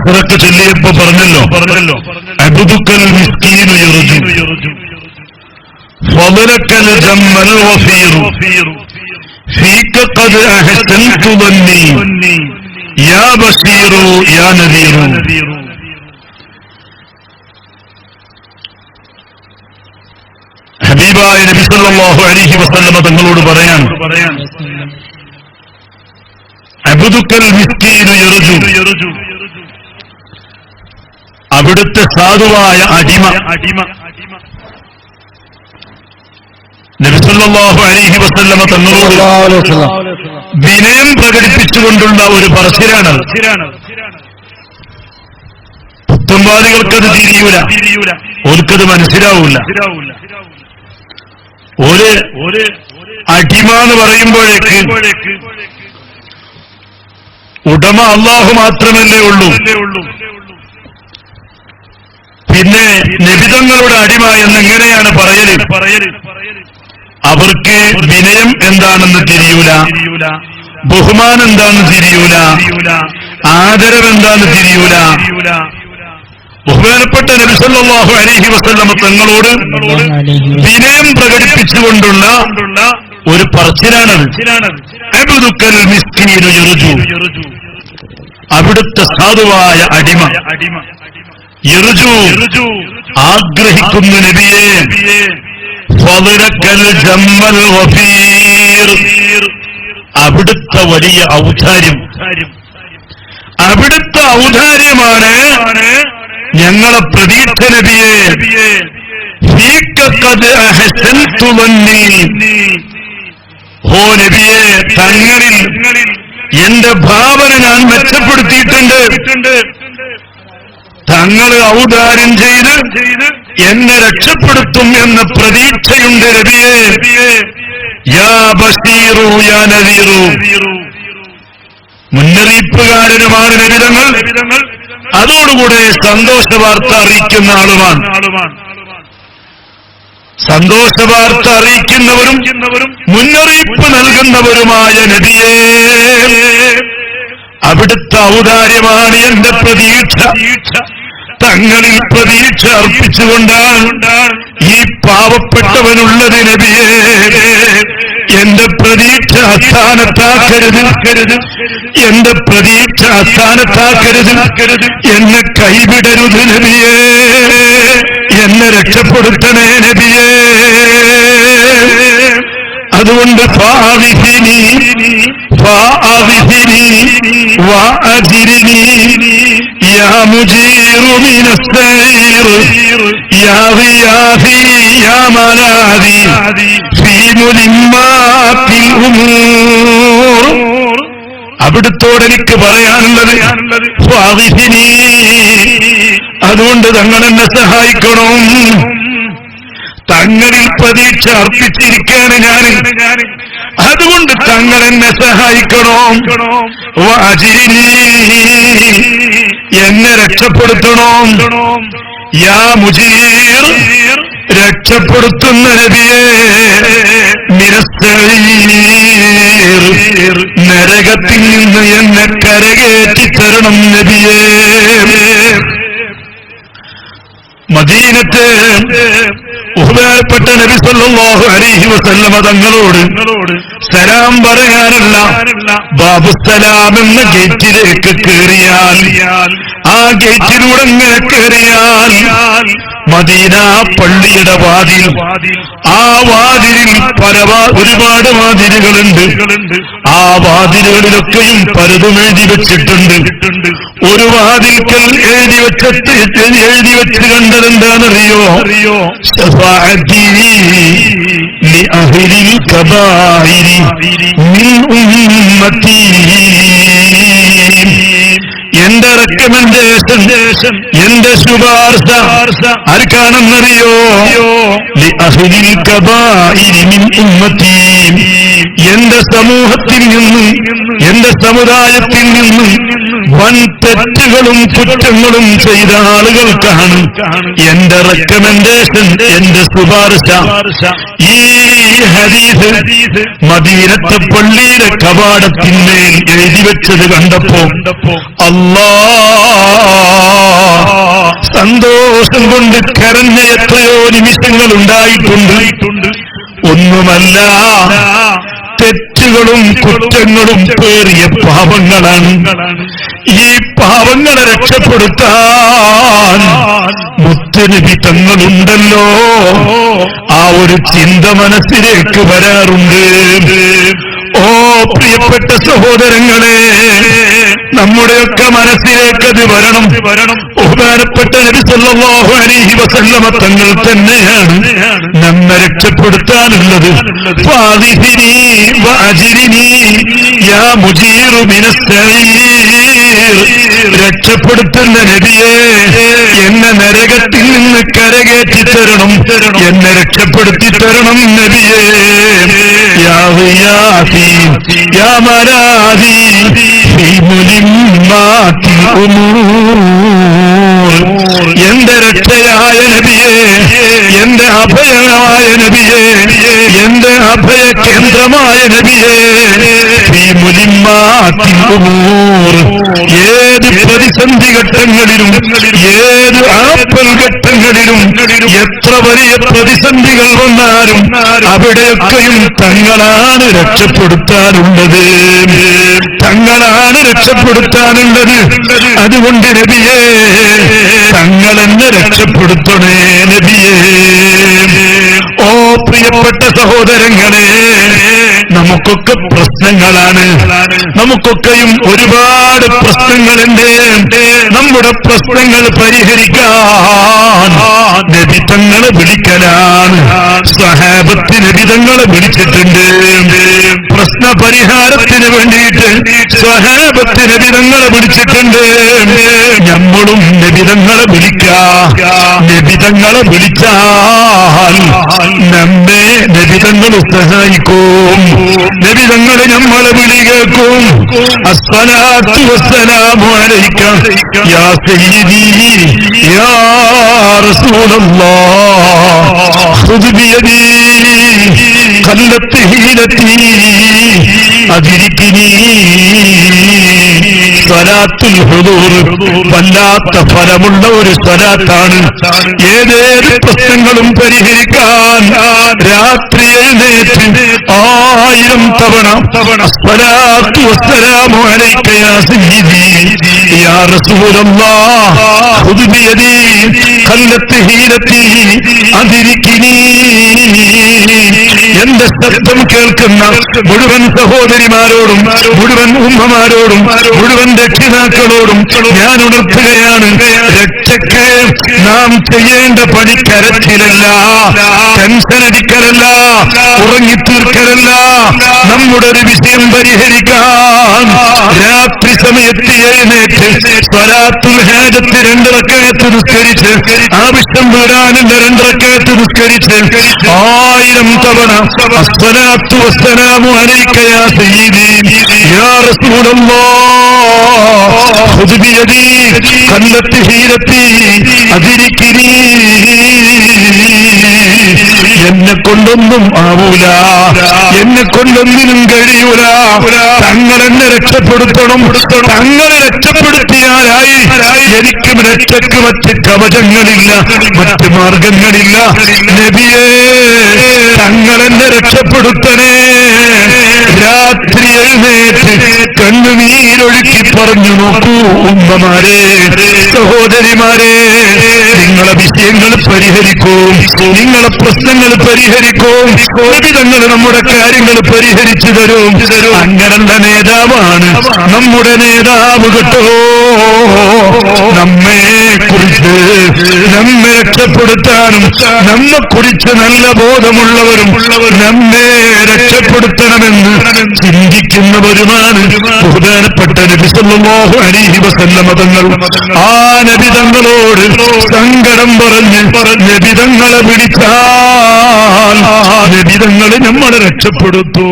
അസറൊക്കെ ചൊല്ലിയപ്പോ പറഞ്ഞല്ലോ പറഞ്ഞല്ലോ. വഫീറു. ഹബീബായ നബിസല്ലാഹു അലിഹി അലൈഹി വസല്ലമ തങ്ങളോട് പറയാൻ അബ്ദുക്കൽ മിസ്കീനു യർജു. അവിടുത്തെ സാധുവായ അടിമ. അടിമ നബിസല്ലാഹു അലൈഹി വസല്ലമ തങ്ങളോട് വിനയം പ്രകടിപ്പിച്ചുകൊണ്ടുള്ള ഒരു പറച്ചിലാണ് പുത്തമ്പാദികൾക്കത് തിരിയൂല. ഓർക്കത് മനസ്സിലാവൂല. ഒരു ഒരു അടിമ എന്ന് പറയുമ്പോഴേക്ക് ഉടമ അള്ളാഹു മാത്രമല്ലേ ഉള്ളൂ. പിന്നെ നിബിതങ്ങളുടെ അടിമ എന്നെങ്ങനെയാണ് പറയൽ. അവർക്ക് വിനയം എന്താണെന്ന് തിരിയൂല. ബഹുമാനം എന്താണെന്ന് തിരിയൂല. ആദരവ് എന്താണെന്ന് തിരിയൂല. ബഹുമാനപ്പെട്ട നബിസല്ലാഹു അലഹി വസല്ലമ തങ്ങളോട് വിനയം പ്രകടിപ്പിച്ചുകൊണ്ടുള്ള ഒരു പറച്ചിലാണത്. അവിടുത്തെ സാധുവായ അടിമ. ആഗ്രഹിക്കുന്ന നബിയെ ജമ്മൽ വഫീർ. അവിടുത്തെ വലിയ ഔദാര്യം. അവിടുത്തെ ഔദാര്യമാണ് ഞങ്ങളെ പ്രതീക്ഷ നബിയെ. ഹോ നബിയെ തങ്ങളിൽ എന്റെ ഭാവന ഞാൻ മെച്ചപ്പെടുത്തിയിട്ടുണ്ട്. തങ്ങൾ ഔദാര്യം ചെയ്ത് എന്നെ രക്ഷപ്പെടുത്തും എന്ന് പ്രതീക്ഷയുണ്ട് നബിയെ യാ യാ മുന്നറിയിപ്പുകാരനുമാണ് നബിതങ്ങൾ അതോടുകൂടെ സന്തോഷ വാർത്ത അറിയിക്കുന്ന ആളുമാണ്. സന്തോഷ വാർത്ത അറിയിക്കുന്നവരും മുന്നറിയിപ്പ് നൽകുന്നവരുമായ നബിയെ. അവിടുത്തെ ഔദാര്യമാണ് എന്റെ പ്രതീക്ഷ. തങ്ങളിൽ പ്രതീക്ഷ അർപ്പിച്ചുകൊണ്ടാണ് ഈ പാവപ്പെട്ടവനുള്ളത് നബിയെ. എന്റെ പ്രതീക്ഷ അസ്ഥാനത്താക്കരുത് എന്റെ പ്രതീക്ഷ അസ്ഥാനത്താക്കരുത് എന്നെ കൈവിടരുത് നബിയെ. എന്നെ രക്ഷപ്പെടുത്തണേ നബിയേ. അതുകൊണ്ട് ഫാവിഹിനി ഫാവിഹിനി വഅജിരിനി യാ من السير യാ ഗിയാഫി യാ ملاذي ഫീ ملمات الأمور അവിടുത്തോട് എനിക്ക് പറയാനുള്ളത് അതുകൊണ്ട് തങ്ങൾ എന്നെ സഹായിക്കണം. തങ്ങളിൽ പ്രതീക്ഷ അർപ്പിച്ചിരിക്കുകയാണ് ഞാൻ അതുകൊണ്ട് തങ്ങൾ എന്നെ സഹായിക്കണം? എന്നെ രക്ഷപ്പെടുത്തണം. യാ മുജീർ രക്ഷപ്പെടുത്തുന്ന നബിയെ നരകത്തിൽ നിന്ന് എന്നെ കരകേറ്റി തരണം നബിയേ. മദീനത്ത് ബഹുമാനപ്പെട്ട നബി സല്ലല്ലാഹു അലൈഹി വസല്ലമ തങ്ങളോട് സലാം പറയാനുള്ള ബാബു സലാം എന്ന ഗേറ്റിലേക്ക് കയറിയാൽ ആ ഗേറ്റിലൂടെ ഇങ്ങനെ കയറിയാൽ മദീന പള്ളിയുടെ വാതിൽ. ആ വാതിലിൽ പല ഒരുപാട് വാതിലുകളുണ്ട്. ആ വാതിലുകളിലൊക്കെയും പലതും എഴുതി വെച്ചിട്ടുണ്ട്. ഒരു വാതിൽക്കൽ എഴുതി വെച്ചിട്ട് എഴുതി വെച്ച് കണ്ടത് എന്താണെന്നറിയോ അറിയോ لأهل الكبائر من أمتي എന്റെ റെക്കമെൻഡേഷൻ എന്റെ ശുപാർശ ആർക്കാണെന്നറിയോ لأهل الكبائر من أمتي എന്റെ സമൂഹത്തിൽ നിന്നും എന്റെ സമുദായത്തിൽ നിന്നും വൻ തെറ്റുകളും കുറ്റങ്ങളും ചെയ്ത ആളുകൾക്കാണ് എന്റെ റെക്കമെൻഡേഷൻ എന്റെ ശുപാർശ. ഈ ഹരീസ് മദീനത്തെ പള്ളിയുടെ കവാടത്തിന്മേൽ എഴുതി വെച്ചത് കണ്ടപ്പോ അല്ലാ സന്തോഷം കൊണ്ട് കരഞ്ഞ എത്രയോ നിമിഷങ്ങൾ ഉണ്ടായിട്ടുണ്ട്. ഒന്നുമല്ല തെറ്റുകളും കുറ്റങ്ങളും പേറിയ പാപങ്ങളാണ് ഈ പാവങ്ങളെ രക്ഷപ്പെടുത്താൻ മുത്തനബി തങ്ങളുണ്ടല്ലോ. ആ ഒരു ചിന്ത മനസ്സിലേക്ക് വരാറുണ്ട്. ഓ പ്രിയപ്പെട്ട സഹോദരങ്ങളെ നമ്മുടെയൊക്കെ മനസ്സിലേക്ക് അത് വരണം. വരണം ബഹുമാനപ്പെട്ട സല്ലല്ലാഹു അലൈഹി വസല്ലമ തങ്ങൾ തന്നെയാണ് നമ്മെ രക്ഷപ്പെടുത്താനുള്ളത് രക്ഷപ്പെടുത്തുന്ന നബിയെ എന്നെ നരകത്തിൽ നിന്ന് കരകേറ്റി തരണം എന്നെ രക്ഷപ്പെടുത്തി തരണം നബിയേ. യാ യാ മരാദി എന്റെ രക്ഷയായ നബിയെ എന്റെ അഭയമായ നബിയെ എന്റെ അഭയ കേന്ദ്രമായ നബിയെ ഏത് പ്രതിസന്ധി ഘട്ടങ്ങളിലും ഏത് ആപ്പൽ ഘട്ടങ്ങളിലും എത്ര വലിയ പ്രതിസന്ധികൾ വന്നാലും അവിടെയൊക്കെയും തങ്ങളാണ് രക്ഷപ്പെടുത്താനുള്ളത്. തങ്ങളാണ് രക്ഷപ്പെടുത്താനുള്ളത്. അതുകൊണ്ട് നബിയേ തങ്ങളെന്നെ രക്ഷപ്പെടുത്തണേ നബിയേ. ഓ പ്രിയപ്പെട്ട സഹോദരങ്ങളെ നമുക്കൊക്കെ പ്രശ്നങ്ങളാണ്. നമുക്കൊക്കെയും ഒരുപാട് പ്രശ്നങ്ങളുണ്ട്. നമ്മുടെ പ്രശ്നങ്ങൾ പരിഹരിക്കാൻ നബിതങ്ങളെ വിളിക്കലാണ്. സഹാബത്ത് നബിതങ്ങളെ വിളിച്ചിട്ടുണ്ട്. പ്രശ്ന പരിഹാരത്തിന് വേണ്ടിയിട്ട് സഹാബത്ത് വിധങ്ങൾ വിളിച്ചിട്ടുണ്ട്. നമ്മളും നബിതങ്ങളെ വിളിക്കാം. നബിതങ്ങളെ വിളിച്ചാൽ നമ്മെ നബിതങ്ങൾ സഹായിക്കും നബിതങ്ങൾ നമ്മളെ വിളി കേൾക്കും. അസ്സലാത്തു വസ്സലാമു അലൈക യാ സയ്യിദി യാ റസൂലല്ലാഹ്. സ്വലാത്തുൽ ഹുദൂർ. വല്ലാത്ത ഫലമുള്ള ഒരു സ്വലാത്താണ് ഏതേത് പ്രശ്നങ്ങളും പരിഹരിക്കാൻ രാത്രി എഴുന്നേറ്റ് ആയിരം തവണ സ്വലാത്തു വസ്സലാമു അലൈക യാ സയ്യിദി. യാ റസൂലല്ലാഹ് ഖുദ് ബിയദി ഖല്ലത്ത് ഹീലത്തി അതിരിക്കിനി. എന്റെ ശബ്ദം കേൾക്കുന്ന മുഴുവൻ സഹോദരിമാരോടും മുഴുവൻ ഉമ്മമാരോടും മുഴുവൻ രക്ഷിതാക്കളോടും ഞാൻ ഉണർത്തുകയാണ് രക്ഷയ്ക്ക് നാം ചെയ്യേണ്ട പണി കരച്ചിലല്ല ടെൻഷൻ അടിക്കലല്ല ഉറങ്ങിത്തീർക്കലല്ല. നമ്മുടെ ഒരു വിഷയം പരിഹരിക്കാൻ രാത്രി സമയത്ത് എഴുന്നേറ്റ്. സ്വലാത്തുൽ ഹാജത്ത് രണ്ടിറക്കയത്ത് നിസ്കരിച്ച്. ആവശ്യം വീടാനുള്ള രണ്ടിറക്കയത്ത് നിസ്കരിച്ച്. ആയിരം തവണ അസ്സലാത്തു വസ്സലാമു അലൈക യാ സയ്യിദി. യാ റസൂലല്ലാഹ് ഖുദ് ബിയദി ഖല്ലത്ത് ഹീലത്തി അതിരിക്കിനി എന്നെ കൊണ്ടൊന്നും ആവൂല. എന്നെ കൊണ്ടൊന്നിനും കഴിയൂല. തങ്ങളെന്നെ രക്ഷപ്പെടുത്തണം. തങ്ങളെ രക്ഷപ്പെടുത്തിയാലായി. എനിക്കും രക്ഷയ്ക്ക് മറ്റ് കവചങ്ങളില്ല മറ്റ് മാർഗങ്ങളില്ല. നബിയേ തങ്ങളെന്നെ രക്ഷപ്പെടുത്തണേ. രാത്രി എഴുന്നേറ്റ് കണ്ണുനീരൊഴുക്കി പറഞ്ഞു നോക്കൂ ഉമ്മമാരെ സഹോദരിമാരെ നിങ്ങളെ വിഷയങ്ങൾ പരിഹരിക്കും നിങ്ങളെ പ്രശ്നങ്ങൾ പരിഹരിക്കും വിധങ്ങൾ നമ്മുടെ കാര്യങ്ങൾ പരിഹരിച്ചു തരും. അങ്ങനെ നേതാവാണ് നമ്മുടെ നേതാവ് കേട്ടോ. നമ്മെ കുറിച്ച് നമ്മെ രക്ഷപ്പെടുത്താനും നമ്മെ കുറിച്ച് നല്ല ബോധമുള്ളവരും നമ്മെ രക്ഷപ്പെടുത്തണമെന്ന് ചിന്തിക്കുന്നവരുമാണ് ബഹുമാനപ്പെട്ട നബി സല്ലല്ലാഹു അലൈഹി വസല്ലമ തങ്ങൾ. ആ നബിതങ്ങളോട് സങ്കടം പറഞ്ഞ് നബിതങ്ങളെ വിളിച്ചാൽ നബി തങ്ങൾ നമ്മളെ രക്ഷപ്പെടുത്തൂ.